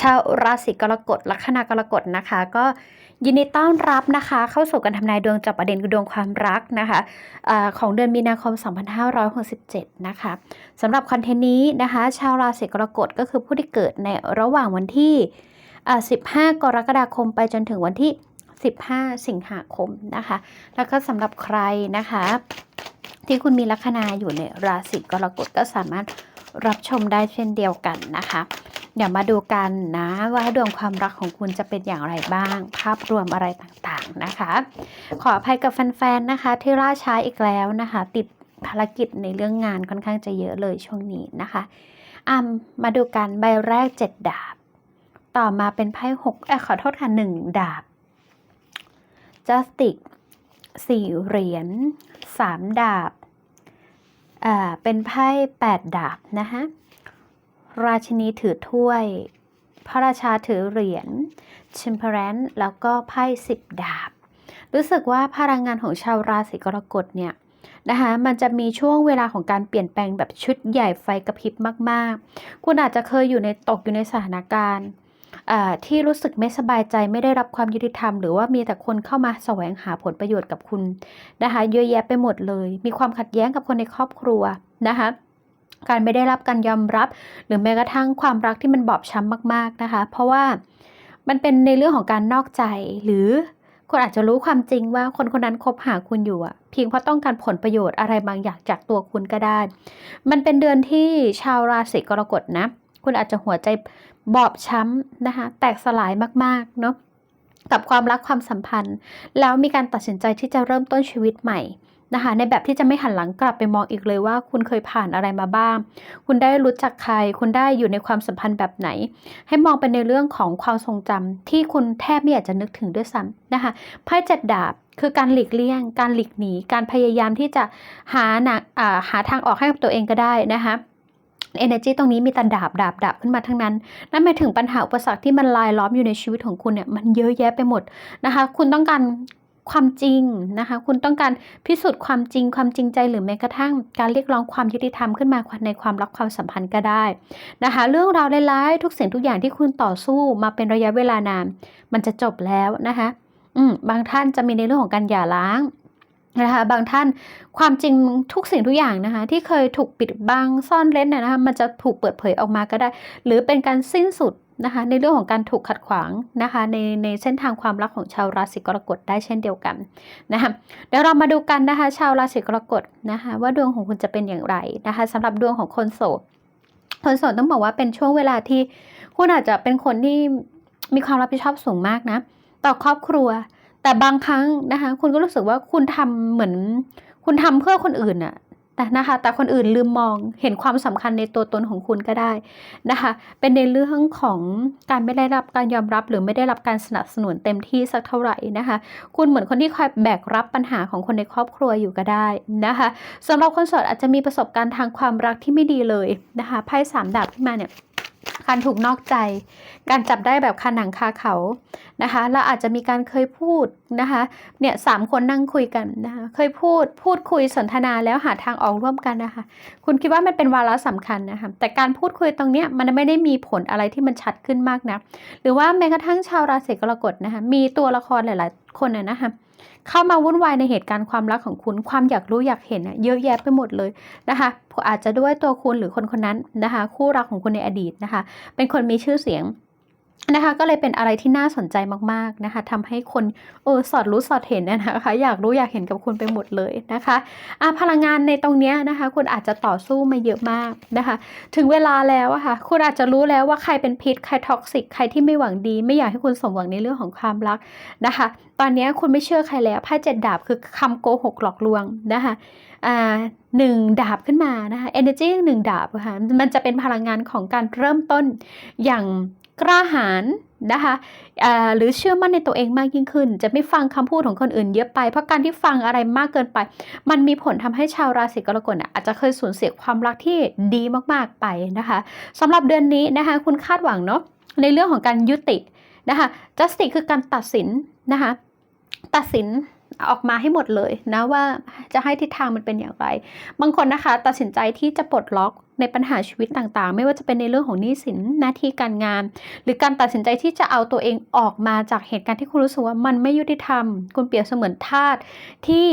ชาวราศีกรกฎลัคนากรกฎนะคะ ก็ยินดีต้อนรับนะคะ เข้าสู่การทำนายดวงจับประเด็นดวงความรักนะคะอาของเดือนมีนาคม 2567 นะคะสำหรับคอนเทนต์นี้นะคะ ชาวราศีกรกฎก็คือผู้ที่เกิดในระหว่างวันที่ 15 กรกฎาคมไปจนถึงวันที่ 15 สิงหาคมนะคะ แล้วก็สำหรับใครนะคะ ที่คุณมีลัคนาอยู่ในราศีกรกฎก็สามารถรับชมได้เช่นเดียวกันนะคะ เดี๋ยวมาดูกันนะว่าดวงความรักของคุณจะเป็นอย่างไรบ้าง ภาพรวมอะไรต่างๆนะคะ ขออภัยกับแฟนๆนะคะ ที่ล่าช้าอีกแล้วนะคะ ติดภารกิจในเรื่องงานค่อนข้างจะเยอะเลยช่วงนี้นะคะอะมาดูกันใบแรก 7 ดาบ ต่อมาเป็นไพ่หกเอยขอโทษค่ะหนึ่งดาบจัสติกสี่เหรียญสามดาบอ่าเป็นไพ่แปดดาบนะคะ ราชินีถือถ้วย พระราชาถือเหรียญชิมเพรนแล้วก็ไพ่สิบดาบ รู้สึกว่าพลังงานของชาวราศีกรกฎเนี่ยนะคะมันจะมีช่วงเวลาของการเปลี่ยนแปลงแบบชุดใหญ่ไฟกระพริบมาก ๆ คุณอาจจะเคยอยู่ในตกอยู่ในสถานการณ์ที่รู้สึกไม่สบายใจไม่ได้รับความยุติธรรม หรือว่ามีแต่คนเข้ามาแสวงหาผลประโยชน์กับคุณนะคะเยอะแยะไปหมดเลย มีความขัดแย้งกับคนในครอบครัวนะคะ การไม่ได้รับการยอมรับ หรือแม้กระทั่งความรักที่มันบอบช้ำมากๆนะคะ เพราะว่ามันเป็นในเรื่องของการนอกใจหรือคุณอาจจะรู้ความจริงว่าคนคนนั้นคบหาคุณอยู่อะเพียงเพราะต้องการผลประโยชน์อะไรบางอย่างจากตัวคุณก็ได้ มันเป็นเดือนที่ชาวราศีกรกฎนะ คุณอาจจะหัวใจบอบช้ำนะคะ แตกสลายมากๆเนาะกับความรักความสัมพันธ์ แล้วมีการตัดสินใจที่จะเริ่มต้นชีวิตใหม่ นะคะ ในแบบที่จะไม่หันหลังกลับไปมองอีกเลยว่า คุณเคยผ่านอะไรมาบ้าง คุณได้รู้จักใคร คุณได้อยู่ในความสัมพันธ์แบบไหน ให้มองไปในเรื่องของความทรงจำที่คุณแทบไม่อยากจะนึกถึงด้วยซ้ำนะคะไพ่จัดดาบคือการหลีกเลี่ยง การหลีกหนี การพยายามที่จะหาหนาอ่าหาทางออกให้กับตัวเองก็ได้นะคะ energy ตรงนี้มีแต่ดาบดาบดาบขึ้นมาทั้งนั้น นั่นหมายถึงปัญหาอุปสรรคที่มันลายล้อมอยู่ในชีวิตของคุณเนี่ยมันเยอะแยะไปหมดนะคะ คุณต้องการ ความจริงนะคะ คุณต้องการพิสูจน์ความจริง ความจริงใจหรือแม้กระทั่งการเรียกร้องความยุติธรรมขึ้นมาในความรักความสัมพันธ์ก็ได้นะคะ เรื่องราวร้ายๆทุกสิ่งทุกอย่างที่คุณต่อสู้มาเป็นระยะเวลานานมันจะจบแล้วนะคะ อืมบางท่านจะมีในเรื่องของการหย่าร้างนะคะ บางท่านความจริงทุกสิ่งทุกอย่างนะคะ ที่เคยถูกปิดบังซ่อนเร้นเนี่ยนะคะ มันจะถูกเปิดเผยออกมาก็ได้ หรือเป็นการสิ้นสุด นะคะในเรื่องของการถูกขัดขวางนะคะในในเส้นทางความรักของชาวราศีกรกฎได้เช่นเดียวกันนะคะเดี๋ยวเรามาดูกันนะคะชาวราศีกรกฎนะคะว่าดวงของคุณจะเป็นอย่างไรนะคะสำหรับดวงของคนโสดคนโสดต้องบอกว่าเป็นช่วงเวลาที่คุณอาจจะเป็นคนที่มีความรับผิดชอบสูงมากนะต่อครอบครัว แต่บางครั้งนะคะคุณก็รู้สึกว่าคุณทำเหมือน คุณทำเพื่อคนอื่นอะ แต่นะคะ แต่คนอื่นลืมมองเห็นความสำคัญในตัวตนของคุณก็ได้นะคะ เป็นในเรื่องของการไม่ได้รับการยอมรับหรือไม่ได้รับการสนับสนุนเต็มที่สักเท่าไหร่นะคะ คุณเหมือนคนที่คอยแบกรับปัญหาของคนในครอบครัวอยู่ก็ได้นะคะสำหรับคนโสดอาจจะมีประสบการณ์ทางความรักที่ไม่ดีเลยนะคะไพ่สามดาบที่มาเนี่ย การถูกนอกใจ การจับได้แบบคาหนังคาเขานะคะแล้วอาจจะมีการเคยพูดนะคะเนี่ยสามคนนั่งคุยกันนะคะเคยพูดพูดคุยสนทนาแล้วหาทางออกร่วมกันนะคะคุณคิดว่ามันเป็นวาระสำคัญนะคะแต่การพูดคุยตรงเนี้ยมันไม่ได้มีผลอะไรที่มันชัดขึ้นมากนะหรือว่าแม้กระทั่งชาวราศีกรกฎนะคะมีตัวละครหลาย ๆ คนน่ะนะคะ เข้ามาวุ่นวายในเหตุการณ์ความรักของคุณ ความอยากรู้อยากเห็นน่ะเยอะแยะไปหมดเลยนะคะอาจจะด้วยตัวคุณหรือคนคนนั้นนะคะ คู่รักของคุณในอดีตนะคะ เป็นคนมีชื่อเสียง นะคะ ก็เลยเป็นอะไรที่น่าสนใจมากๆนะคะทำให้คนเออสอดรู้สอดเห็นนะคะ อยากรู้อยากเห็นกับคุณไปหมดเลยนะคะอะพลังงานในตรงนี้นะคะ คุณอาจจะต่อสู้มาเยอะมากนะคะ ถึงเวลาแล้วอะค่ะ คุณอาจจะรู้แล้วว่าใครเป็นพิษใครท็อกซิกใครที่ไม่หวังดี ไม่อยากให้คุณสมหวังในเรื่องของความรักนะคะ ตอนนี้คุณไม่เชื่อใครแล้วไพ่เจ็ดดาบคือคำโกหกหลอกลวงนะคะอ่าหนึ่งดาบขึ้นมานะคะ energy หนึ่งดาบค่ะมันจะเป็นพลังงานของการเริ่มต้นอย่าง กล้าหาญนะคะหรือเชื่อมั่นในตัวเองมากยิ่งขึ้น จะไม่ฟังคำพูดของคนอื่นเยอะไป เพราะการที่ฟังอะไรมากเกินไป มันมีผลทำให้ชาวราศีกรกฎอะอาจจะเคยสูญเสียความรักที่ดีมากๆไปนะคะสำหรับเดือนนี้นะคะคุณคาดหวังเนาะในเรื่องของการยุตินะคะ justice คือการตัดสินนะคะตัดสิน ออกมาให้หมดเลยนะว่าจะให้ทิศทางมันเป็นอย่างไร บางคนนะคะตัดสินใจที่จะปลดล็อกในปัญหาชีวิตต่างๆ ไม่ว่าจะเป็นในเรื่องของหนี้สินหน้าที่การงาน หรือการตัดสินใจที่จะเอาตัวเองออกมาจากเหตุการณ์ที่คุณรู้สึกว่ามันไม่ยุติธรรม คุณเปรียบเสมือนทาสที่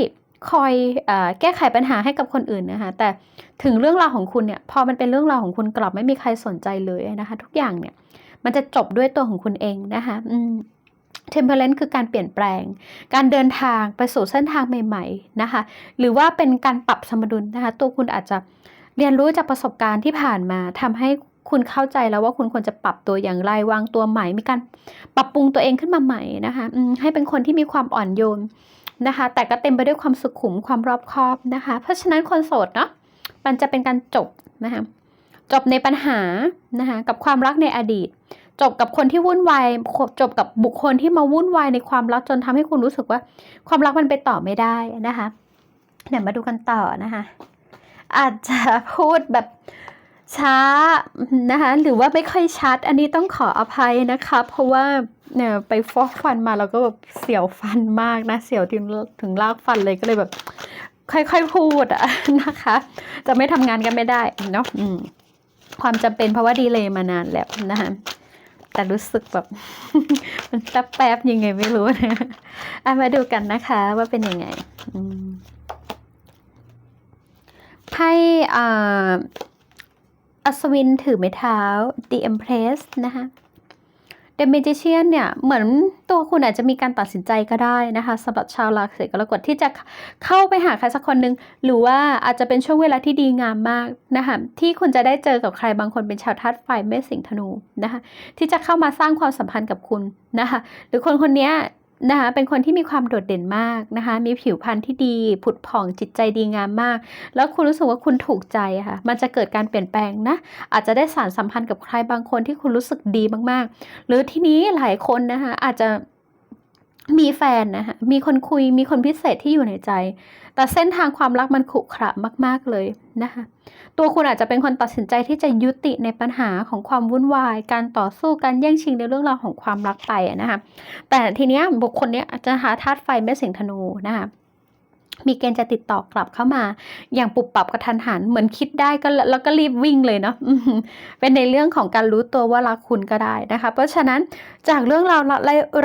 คอยอแก้ไขปัญหาให้กับคนอื่นนะคะแต่ถึงเรื่องราวของคุณเนี่ยพอมันเป็นเรื่องราวของคุณกลับไม่มีใครสนใจเลยนะคะ ทุกอย่างเนี่ยมันจะจบด้วยตัวของคุณเองนะคะอืม Temperance คือการเปลี่ยนแปลง การเดินทางไปสู่เส้นทางใหม่ๆนะคะ หรือว่าเป็นการปรับสมดุลนะคะ ตัวคุณอาจจะเรียนรู้จากประสบการณ์ที่ผ่านมาทำให้คุณเข้าใจแล้วว่าคุณควรจะปรับตัวอย่างไรวางตัวใหม่ มีการปรับปรุงตัวเองขึ้นมาใหม่นะคะให้เป็นคนที่มีความอ่อนโยนนะคะ แต่ก็เต็มไปด้วยความสุขุมความรอบคอบนะคะ เพราะฉะนั้นคนโสดเนาะมันจะเป็นการจบนะคะจบในปัญหานะคะกับความรักในอดีต จบกับคนที่วุ่นวายจบกับบุคคลที่มาวุ่นวายในความรักจนทำให้คุณรู้สึกว่า ความรักมันไปต่อไม่ได้นะคะเดี๋ยวมาดูกันต่อนะคะ อาจจะพูดแบบช้านะคะหรือว่าไม่ค่อยชัด อันนี้ต้องขออภัยนะคะ เพราะว่าเนี่ยไปฟอกฟันมาแล้วก็แบบเสียวฟันมากนะ เสียวถึงถึงลากฟันเลยก็เลยแบบ ค่อยๆพูดอะนะคะ จะไม่ทำงานกันไม่ได้เนาะความจำเป็นเพราะว่าดีเลยมานานแล้วนะคะ แต่รู้สึกแบบ มันแป๊บๆยังไงไม่รู้นะอะมาดูกันนะคะว่าเป็นยังไงไพ่อ่าอัศวินถือไม้เท้า The Empress นะคะ The Magician เนี่ยเหมือนตัวคุณอาจจะมีการตัดสินใจก็ได้นะคะสำหรับชาวราศีกรกฎที่จะเข้าไปหาใครสักคนหนึ่งหรือว่าอาจจะเป็นช่วงเวลาที่ดีงามมากนะคะที่คุณจะได้เจอกับใครบางคนเป็นชาวธาตุไฟเมษสิงธนูนะคะที่จะเข้ามาสร้างความสัมพันธ์กับคุณนะคะหรือคนคนนี้ นะคะเป็นคนที่มีความโดดเด่นมากนะคะมีผิวพรรณที่ดี ผุดผ่องจิตใจดีงามมาก แล้วคุณรู้สึกว่าคุณถูกใจค่ะ มันจะเกิดการเปลี่ยนแปลงนะ อาจจะได้สารสัมพันธ์กับใครบางคนที่คุณรู้สึกดีมากๆ หรือที่นี้หลายคนนะคะอาจจะ มีแฟนนะคะมีคนคุย มีคนพิเศษที่อยู่ในใจ แต่เส้นทางความรักมันขรุขระมาก ๆเลยนะคะ ตัวคุณอาจจะเป็นคนตัดสินใจที่จะยุติในปัญหาของความวุ่นวาย การต่อสู้การแย่งชิงในเรื่องราวของความรักไปนะคะ แต่ทีเนี้ยบุคคลเนี้ยอาจจะหาธาตุไฟแม่สิงธนูนะคะ มีเกณฑ์จะติดต่อกลับเข้ามา อย่างปุบปับกระทันหันเหมือนคิดได้ก็แล้วก็รีบวิ่งเลยเนาะเป็นในเรื่องของการรู้ตัวว่ารักคุณก็ได้นะคะ เพราะฉะนั้นจากเรื่องราว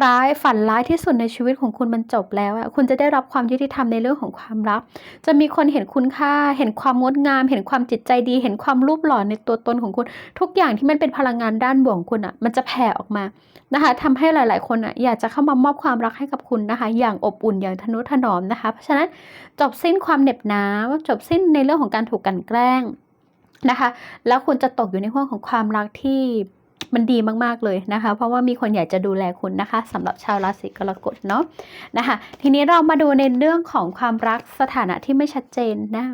ร้ายฝันร้ายที่สุดในชีวิตของคุณมันจบแล้วอะคุณจะได้รับความยุติธรรมในเรื่องของความรัก จะมีคนเห็นคุณค่า เห็นความงดงาม เห็นความจิตใจดี เห็นความรูปหล่อในตัวตนของคุณ ทุกอย่างที่มันเป็นพลังงานด้านบวกของคุณอะมันจะแผ่ออกมานะคะทำให้หลาย ๆ คนอะอยากจะเข้ามามอบความรักให้กับคุณนะคะ อย่างอบอุ่นอย่างทนุถนอมนะคะ เพราะฉะนั้นจบสิ้นความเหน็บหนาวจบสิ้นในเรื่องของการถูกกันแกล้งนะคะ แล้วคุณจะตกอยู่ในห่วงของความรักที่ มันดีมากๆเลยนะคะ เพราะว่ามีคนอยากจะดูแลคุณนะคะสำหรับชาวราศีกรกฎเนาะนะคะ ทีนี้เรามาดูในเรื่องของความรักสถานะที่ไม่ชัดเจนนะ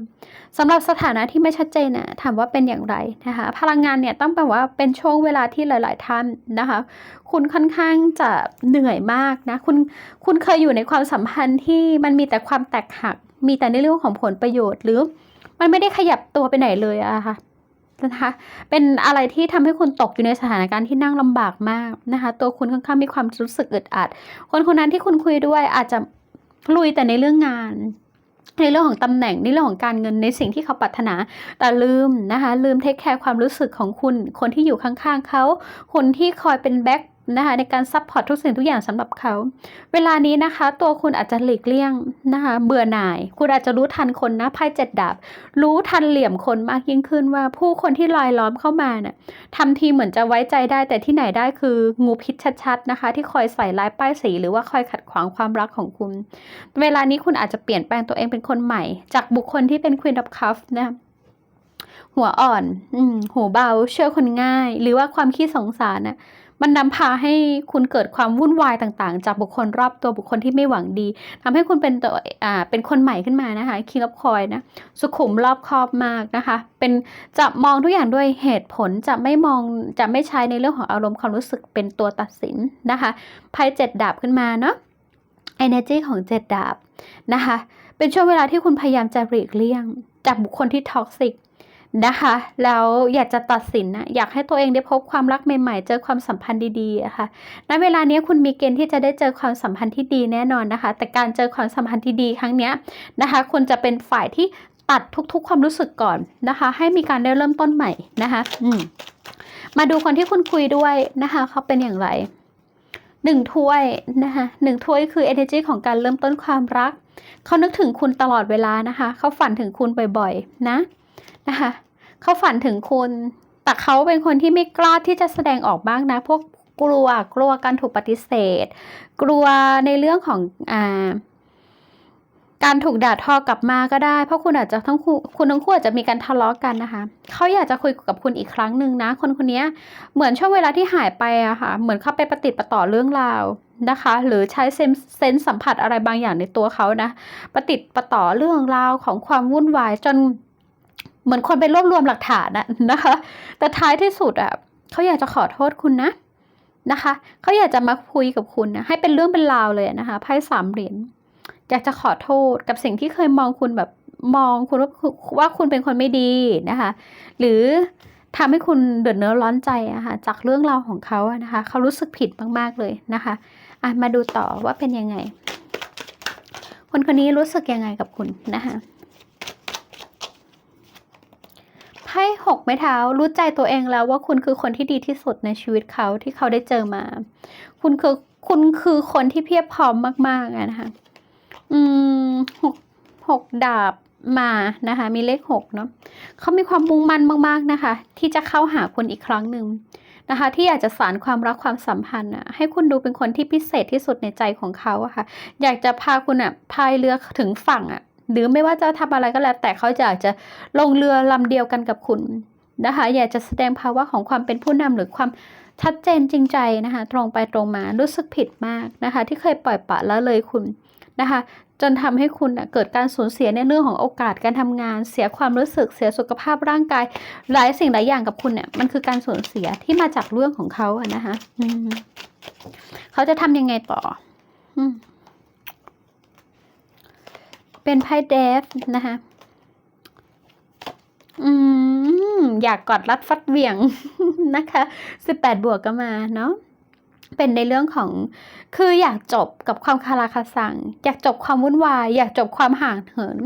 สำหรับสถานะที่ไม่ชัดเจนนะถามว่าเป็นอย่างไรนะคะ พลังงานเนี่ยต้องแปลว่าเป็นช่วงเวลาที่หลาย ๆ ท่านนะคะ คุณค่อนข้างจะเหนื่อยมากนะคุณคุณเคยอยู่ในความสัมพันธ์ที่มันมีแต่ความแตกหัก มีแต่ในเรื่องของผลประโยชน์หรือมันไม่ได้ขยับตัวไปไหนเลยอะค่ะ นะคะเป็นอะไรที่ทำให้คุณตกอยู่ในสถานการณ์ที่นั่งลำบากมากนะคะ ตัวคุณค่อนข้างมีความรู้สึกอึดอัด คนคนนั้นที่คุณคุยด้วยอาจจะลุยแต่ในเรื่องงานในเรื่องของตำแหน่งในเรื่องของการเงินในสิ่งที่เขาปรารถนา แต่ลืมนะคะลืมเทคแคร์ความรู้สึกของคุณ คนที่อยู่ข้างๆเขา คนที่คอยเป็นแบ็ค นะคะในการซัพพอร์ตทุกสิ่งทุกอย่างสำหรับเขา เวลานี้นะคะ ตัวคุณอาจจะหลีกเลี่ยงนะคะเบื่อหน่าย คุณอาจจะรู้ทันคนนะไพ่เจ็ดดาบ รู้ทันเหลี่ยมคนมากยิ่งขึ้นว่าผู้คนที่ลอยล้อมเข้ามาเนี่ยทำทีเหมือนจะไว้ใจได้ แต่ที่ไหนได้คืองูพิษชัดๆนะคะ ที่คอยใส่ร้ายป้ายสี หรือว่าคอยขัดขวางความรักของคุณ เวลานี้คุณอาจจะเปลี่ยนแปลงตัวเองเป็นคนใหม่ จากบุคคลที่เป็น Queen of Cups นะหัวอ่อน อืมหูเบา เชื่อคนง่าย หรือว่าความขี้สงสารน่ะ มันนำพาให้คุณเกิดความวุ่นวายต่างๆ จากบุคคลรอบตัวบุคคลที่ไม่หวังดีทำให้คุณเป็นตัวอ่าเป็นคนใหม่ขึ้นมานะคะ King of Coin นะสุขุมรอบคอบมากนะคะ เป็นจะมองทุกอย่างด้วยเหตุผลจะไม่มองจะไม่ใช้ในเรื่องของอารมณ์ความรู้สึกเป็นตัวตัดสินนะคะไพ่เจ็ดดาบขึ้นมาเนาะ energy ของเจ็ดดาบนะคะ เป็นช่วงเวลาที่คุณพยายามจะหลีกเลี่ยง จากบุคคลที่ท็อกซิก นะคะ แล้วอยากจะตัดสินนะอยากให้ตัวเองได้พบความรักใหม่ๆ เจอความสัมพันธ์ดีๆะค่ะณเวลานี้คุณมีเกณฑ์ที่จะได้เจอความสัมพันธ์ที่ดีแน่นอนนะคะ แต่การเจอความสัมพันธ์ที่ดีครั้งนี้นะคะคุณจะเป็นฝ่ายที่ตัดทุกๆ ความรู้สึกก่อนนะคะ ให้มีการได้เริ่มต้นใหม่นะคะอืมมาดูคนที่คุณคุยด้วยนะคะเขาเป็นอย่างไรหนึ่งถ้วยนะคะหนึ่งถ้วยคือ energy ของการเริ่มต้นความรัก เขานึกถึงคุณตลอดเวลานะคะ เขาฝันถึงคุณบ่อยๆ นะ นะคะเขาฝันถึงคุณ แต่เขาเป็นคนที่ไม่กล้าที่จะแสดงออกบ้างนะ พวกกลัวกลัวการถูกปฏิเสธ กลัวในเรื่องของอ่าการถูกด่าทอกลับมาก็ได้ เพราะคุณอาจจะทั้งคู่คุณทั้งคู่อาจจะมีการทะเลาะกันนะคะเขาอยากจะคุยกับคุณอีกครั้งหนึ่งนะ คนคนนี้เหมือนช่วงเวลาที่หายไปอะค่ะ เหมือนเขาไปประติดประต่อเรื่องราวนะคะ หรือใช้เซนเซนส์สัมผัสอะไรบางอย่างในตัวเขานะประติดประต่อเรื่องราวของความวุ่นวายจน เหมือนคนไปรวบรวมหลักฐานอะนะคะ แต่ท้ายที่สุดอะเขาอยากจะขอโทษคุณนะนะคะเขาอยากจะมาคุยกับคุณนะให้เป็นเรื่องเป็นราวเลยนะคะไพ่สามเหรียญอยากจะขอโทษกับสิ่งที่เคยมองคุณแบบมองคุณว่าว่าคุณเป็นคนไม่ดีนะคะ หรือทำให้คุณเดือดเนื้อร้อนใจอะค่ะจากเรื่องราวของเขาอะนะคะเขารู้สึกผิดมากๆเลยนะคะอะมาดูต่อว่าเป็นยังไง คนคนนี้รู้สึกยังไงกับคุณนะคะ ไพ่หกไม้เท้ารู้ใจตัวเองแล้วว่าคุณคือคนที่ดีที่สุดในชีวิตเขาที่เขาได้เจอมา คุณคือคุณคือคนที่เพียบพร้อมมากๆนะคะ อืมหกหกดาบมานะคะ มีเลขหกเนาะเขามีความมุ่งมั่นมากๆนะคะ ที่จะเข้าหาคุณอีกครั้งหนึ่งนะคะ ที่อยากจะสานความรักความสัมพันธ์อะให้คุณดูเป็นคนที่พิเศษที่สุดในใจของเขาอะค่ะ อยากจะพาคุณอะพายเรือถึงฝั่งอะ หรือไม่ว่าจะทำอะไรก็แล้ว แต่เขาอยากจะลงเรือลำเดียวกันกับคุณนะคะ อยากจะแสดงภาวะของความเป็นผู้นำหรือความชัดเจนจริงใจนะคะ ตรงไปตรงมารู้สึกผิดมากนะคะ ที่เคยปล่อยปละละเลยคุณนะคะ จนทำให้คุณเกิดการสูญเสียในเรื่องของโอกาสการทำงาน เสียความรู้สึกเสียสุขภาพร่างกาย หลายสิ่งหลายอย่างกับคุณเนี่ยมันคือการสูญเสียที่มาจากเรื่องของเขาอะนะคะเขาจะทำยังไงต่ออื เป็นไพ่เดฟนะคะอืมอยากกอดรัดฟัดเหวี่ยงนะคะสิบแปดบวกก็มาเนาะเป็นในเรื่องของคืออยากจบกับความคาราคาซังอยากจบความวุ่นวาย อยากจบความห่างเหิน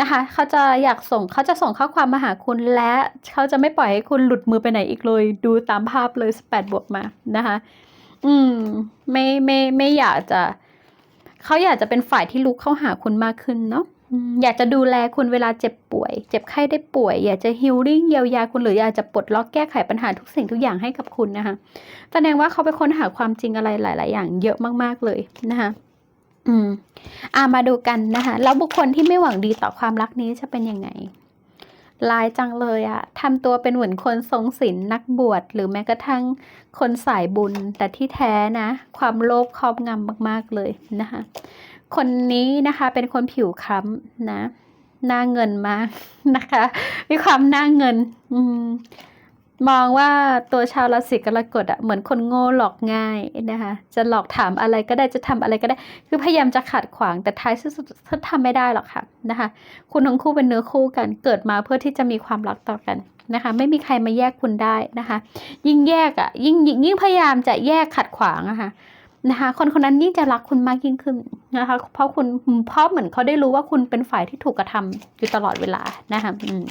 นะคะ เขาจะอยากส่งเขาจะส่งข้อความมาหาคุณและเขาจะไม่ปล่อยให้คุณหลุดมือไปไหนอีกเลย ดูตามภาพเลยสิบแปดบวกมานะคะ อืม ไม่ไม่ไม่อยากจะ เขาอยากจะเป็นฝ่ายที่ลุกเข้าหาคุณมากขึ้นเนาะอยากจะดูแลคุณเวลาเจ็บป่วย เจ็บไข้ได้ป่วย อยากจะฮิลลิ่งเยียวยาคุณหรืออยากจะปลดล็อกแก้ไขปัญหาทุกสิ่งทุกอย่างให้กับคุณนะคะแสดงว่าเขาไปค้นหาความจริงอะไรหลาย ๆ อย่างเยอะมาก ๆ เลยนะคะอืมอ่ามาดูกันนะคะ แล้วบุคคลที่ไม่หวังดีต่อความรักนี้จะเป็นยังไง ลายจังเลยอะทำตัวเป็นเหมือนคนทรงศีลนักบวชหรือแม้กระทั่งคนสายบุญ แต่ที่แท้นะ ความโลภครอบงำมากๆเลยนะคะ คนนี้นะคะเป็นคนผิวคล้ำนะ หน้าเงินมากนะคะ มีความหน้าเงิน อืม มองว่าตัวชาวราศีกรกฎอะเหมือนคนโง่หลอกง่ายนะคะ จะหลอกถามอะไรก็ได้จะทำอะไรก็ได้ คือพยายามจะขัดขวางแต่ท้ายที่สุดถ้าทำไม่ได้หรอกค่ะนะคะ คุณทั้งคู่เป็นเนื้อคู่กันเกิดมาเพื่อที่จะมีความรักต่อกันนะคะ ไม่มีใครมาแยกคุณได้นะคะ ยิ่งแยกอะยิ่งยิ่งยิ่งพยายามจะแยกขัดขวางอะค่ะนะคะ คนคนนั้นยิ่งจะรักคุณมากยิ่งขึ้นนะคะ เพราะคุณเพราะเหมือนเขาได้รู้ว่าคุณเป็นฝ่ายที่ถูกกระทำอยู่ตลอดเวลานะคะอืม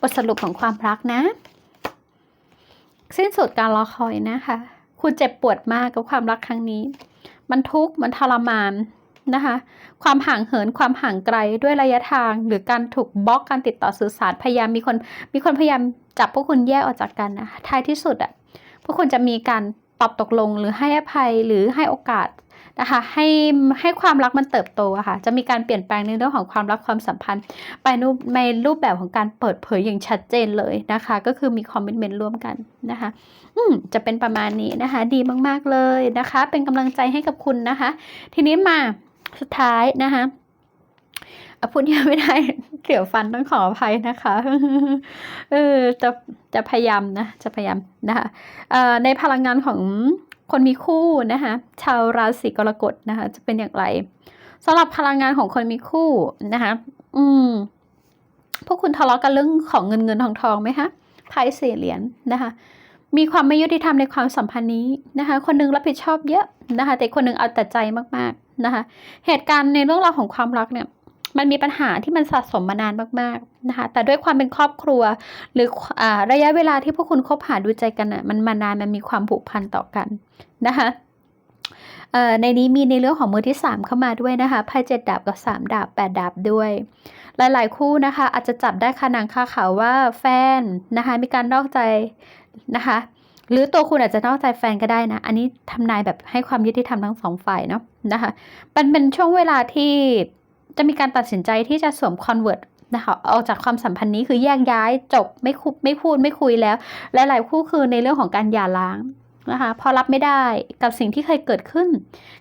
บทสรุปของความรักนะ สิ้นสุดการรอคอยนะคะ คุณเจ็บปวดมากกับความรักครั้งนี้ มันทุกข์มันทรมานนะคะ ความห่างเหินความห่างไกลด้วยระยะทาง หรือการถูกบล็อกการติดต่อสื่อสารพยายามมีคน มีคนพยายามจับพวกคุณแยกออกจากกันนะท้ายที่สุดอะพวกคุณจะมีการตอบตกลงหรือให้อภัยหรือให้โอกาส นะคะให้ให้ความรักมันเติบโตอะค่ะจะมีการเปลี่ยนแปลงในเรื่องของความรักความสัมพันธ์ ไปรูปในรูปแบบของการเปิดเผยอย่างชัดเจนเลยนะคะ ก็คือมีคอมมิชเมนต์ร่วมกันนะคะอืมจะเป็นประมาณนี้นะคะ ดีมากๆเลยนะคะ เป็นกำลังใจให้กับคุณนะคะ ทีนี้มาสุดท้ายนะคะพูดยังไม่ได้เกี่ยวฟันต้องขออภัยนะคะเออจะจะพยายามนะจะพยายามนะคะเอ่อในพลังงานของ คนมีคู่นะคะชาวราศีกรกฎนะคะ จะเป็นอย่างไรสำหรับพลังงานของคนมีคู่นะคะ อืม พวกคุณทะเลาะกันเรื่องของเงินเงินทองทองไหมคะไพ่สี่เหรียญนะคะ มีความไม่ยุติธรรมในความสัมพันธ์นี้นะคะ คนหนึงรับผิดชอบเยอะนะคะ แต่คนหนึงเอาแต่ใจมากๆนะคะ เหตุการณ์ในเรื่องราวของความรักเนี่ย มันมีปัญหาที่มันสะสมมานานมากๆนะคะ แต่ด้วยความเป็นครอบครัว หรืออระยะเวลาที่พวกคุณคบหาดูใจกันอะมันมานานมันมีความผูกพันต่อกันนะคะในนี้มีในเรื่องของมือที่ 3 เข้ามาด้วยนะคะไพ่เจ็ดดาบกับ 3 ดาบ 8 ดาบด้วย หลาย ๆ คู่นะคะ อาจจะจับได้คานังคาเขาวว่าแฟนนะคะมีการนอกใจนะคะ หรือตัวคุณอาจจะนอกใจแฟนก็ได้นะ อันนี้ทำนายแบบให้ความยุติธรรมทั้งสองฝ่ายเนาะนะคะมันเป็นช่วงเวลาที่ จะมีการตัดสินใจที่จะสวมคอนเวิร์ตนะคะออกจากความสัมพันธ์นี้คือแยกย้ายจบไม่คุไม่พูดไม่คุยแล้ว และหลายคู่คือในเรื่องของการหย่าร้างนะคะพอรับไม่ได้กับสิ่งที่เคยเกิดขึ้น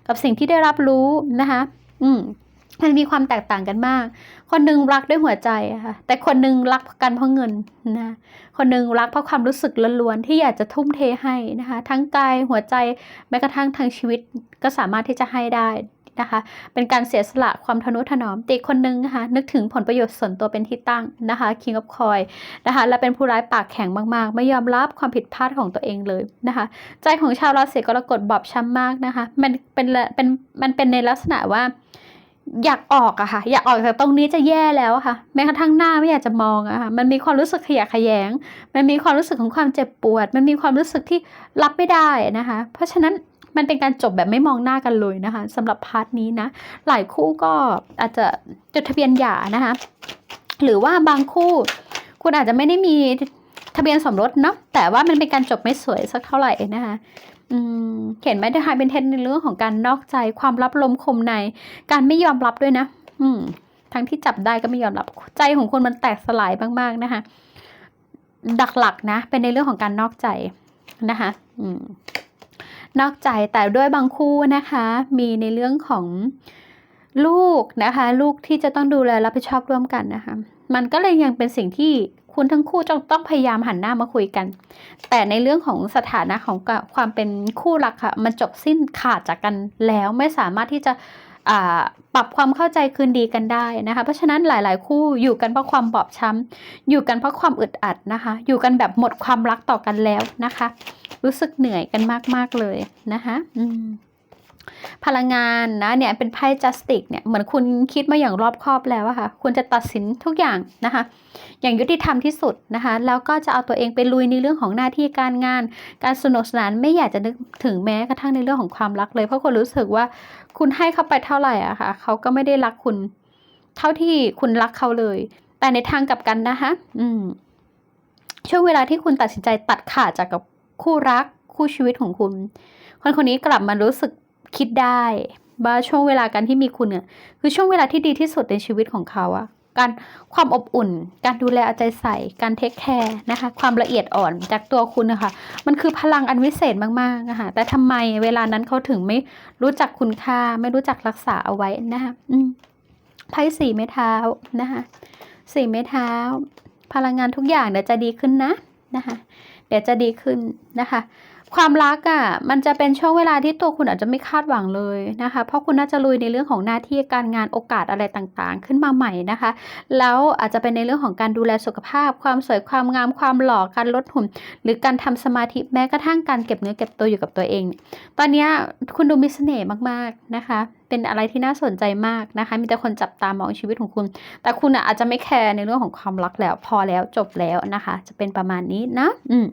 กับสิ่งที่ได้รับรู้นะคะอืมมันมีความแตกต่างกันมาก คนหนึ่งรักด้วยหัวใจค่ะ แต่คนหนึ่งรักกันเพราะเงินนะ คนหนึ่งรักเพราะความรู้สึกล้วนๆที่อยากจะทุ่มเทให้นะคะ ทั้งกายหัวใจแม้กระทั่งทางชีวิตก็สามารถที่จะให้ได้ นะคะ เป็นการเสียสละความทนุถนอมแต่อีกคนนึงนะคะ นึกถึงผลประโยชน์ส่วนตัวเป็นที่ตั้งนะคะ King of Coin นะคะ และเป็นผู้ร้ายปากแข็งมากๆ ไม่ยอมรับความผิดพลาดของตัวเองเลยนะคะ ใจของชาวราศีกรกฎบอบช้ำมากนะคะ มันเป็นเป็นมันเป็นในลักษณะว่าอยากออกอะค่ะ อยากออกจากตรงนี้จะแย่แล้วะค่ะ แม้กระทั่งหน้าไม่อยากจะมองอะค่ะมันมีความรู้สึกขยะแขยง มันมีความรู้สึกของความเจ็บปวด มันมีความรู้สึกที่รับไม่ได้นะคะ เพราะฉะนั้น มันเป็นการจบแบบไม่มองหน้ากันเลยนะคะสำหรับพาร์ทนี้นะ หลายคู่ก็อาจจะจดทะเบียนหย่านะคะ หรือว่าบางคู่ คุณอาจจะไม่ได้มีทะเบียนสมรสเนาะแต่ว่ามันเป็นการจบไม่สวยสักเท่าไหร่นะคะอืมเห็นไหมนะคะเป็นเทนในเรื่องของการนอกใจความลับลมคมใน การไม่ยอมรับด้วยนะ อืม ทั้งที่จับได้ก็ไม่ยอมรับใจของคนมันแตกสลายมากๆนะคะดักหลักนะ เป็นในเรื่องของการนอกใจนะคะ อืม นอกใจแต่ด้วยบางคู่นะคะ มีในเรื่องของลูกนะคะ ลูกที่จะต้องดูแลรับผิดชอบร่วมกันนะคะ มันก็เลยยังเป็นสิ่งที่คุณทั้งคู่ต้องต้องพยายามหันหน้ามาคุยกัน แต่ในเรื่องของสถานะของความเป็นคู่รักค่ะ มันจบสิ้นขาดจากกันแล้วไม่สามารถที่จะปรับความเข้าใจคืนดีกันได้นะคะ เพราะฉะนั้นหลาย ๆ คู่อยู่กันเพราะความบอบช้ำอยู่กันเพราะความอึดอัดนะคะ อยู่กันแบบหมดความรักต่อกันแล้วนะคะ รู้สึกเหนื่อยกันมากๆเลยนะคะอืมพลังงานนะเนี่ยเป็นไพ่จัสติกเนี่ยเหมือนคุณคิดมาอย่างรอบคอบแล้วอะค่ะคุณจะตัดสินทุกอย่างนะคะ อย่างยุติธรรมที่สุดนะคะแล้วก็จะเอาตัวเองไปลุยในเรื่องของหน้าที่การงาน การสนุกสนานไม่อยากจะนึกถึงแม้กระทั่งในเรื่องของความรักเลย เพราะคุณรู้สึกว่าคุณให้เขาไปเท่าไหร่อะค่ะเขาก็ไม่ได้รักคุณ เท่าที่คุณรักเขาเลย แต่ในทางกลับกันนะคะ อืมช่วงเวลาที่คุณตัดสินใจตัดขาดจากกับ คู่รักคู่ชีวิตของคุณ คนคนนี้กลับมารู้สึกคิดได้ว่าช่วงเวลาการที่มีคุณเนี่ยคือช่วงเวลาที่ดีที่สุดในชีวิตของเขาอะการความอบอุ่น การดูแลเอาใจใส่ การเทคแคร์นะคะ ความละเอียดอ่อนจากตัวคุณนะคะ มันคือพลังอันวิเศษมากๆนะคะแต่ทำไมเวลานั้นเขาถึงไม่รู้จักคุณค่า ไม่รู้จักรักษาเอาไว้นะคะไพ่สี่ไม้เท้านะคะสี่ไม้เท้า พลังงานทุกอย่างเดี๋ยวจะดีขึ้นนะนะคะ เดี๋ยวจะดีขึ้นนะคะ ความรักอะ่ะมันจะเป็นช่วงเวลาที่ตัวคุณอาจจะไม่คาดหวังเลยนะคะ เพราะคุณน่าจะลุยในเรื่องของหน้าที่การงานโอกาสอะไรต่างๆ ขึ้นมาใหม่นะคะ แล้วอาจจะเป็นในเรื่องของการดูแลสุขภาพ ความสวยความงามความหล่อการลดหุ่น หรือการทำสมาธิแม้กระทั่งการเก็บเนื้อเก็บตัวอยู่กับตัวเอง ตอนนี้คุณดูมีเสน่ห์มากๆนะคะ เป็นอะไรที่น่าสนใจมากนะคะ มีแต่คนจับตามองชีวิตของคุณ แต่คุณอะอาจจะไม่แคร์ในเรื่องของความรักแล้วพอแล้วจบแล้วนะคะ จะเป็นประมาณนี้นะ อืม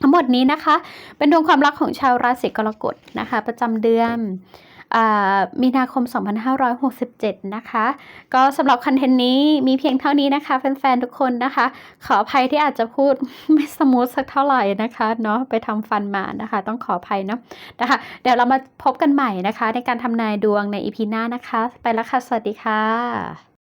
ทั้งหมดนี้นะคะ เป็นดวงความรักของชาวราศีกรกฎนะคะ ประจำเดือนอ่ามีนาคม 2567 นะคะ ก็สำหรับคอนเทนต์นี้มีเพียงเท่านี้นะคะแฟนๆ ทุกคนนะคะ ขออภัยที่อาจจะพูดไม่สมูทสักเท่าไหร่นะคะเนาะไปทำฟันมานะคะ ต้องขออภัยเนาะนะคะ เดี๋ยวเรามาพบกันใหม่นะคะ ในการทำนายดวงในอีพีหน้านะคะ ไปแล้วค่ะ สวัสดีค่ะ